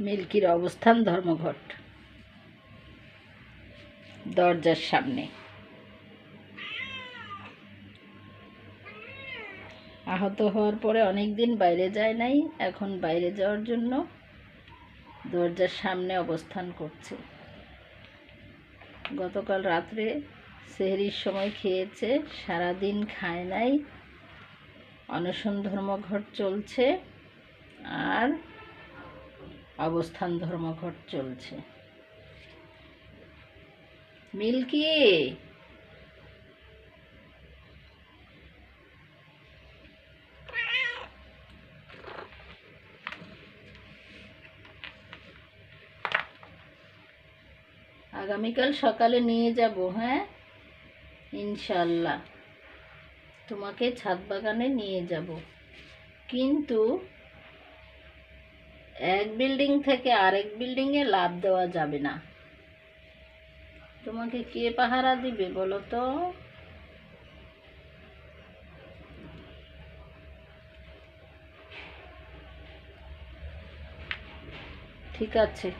মিল্কির অবস্থান ধর্মঘট। দরজার সামনে। আহত হওয়ার পরে অনেক দিন বাইরে যায় নাই, এখন বাইরে যাওয়ার জন্য দরজার সামনে অবস্থান করছে। গতকাল রাত্রে সেহরির সময় খেয়েছে, সারাদিন খায় নাই, অনশন ধর্মঘট চলছে, আর অবস্থান ধর্মঘট চলছে। মিল্কি? আগামীকাল সকালে নিয়ে যাব হ্যাঁ? ইনশাল্লাহ তোমাকে ছাদ বাগানে নিয়ে যাব। কিন্তু এক বিল্ডিং থেকে আরেক বিল্ডিংয়ে লাভ দেওয়া যাবে না। তোমাকে কে পাহারা দিবে বলো তো? ঠিক আছে।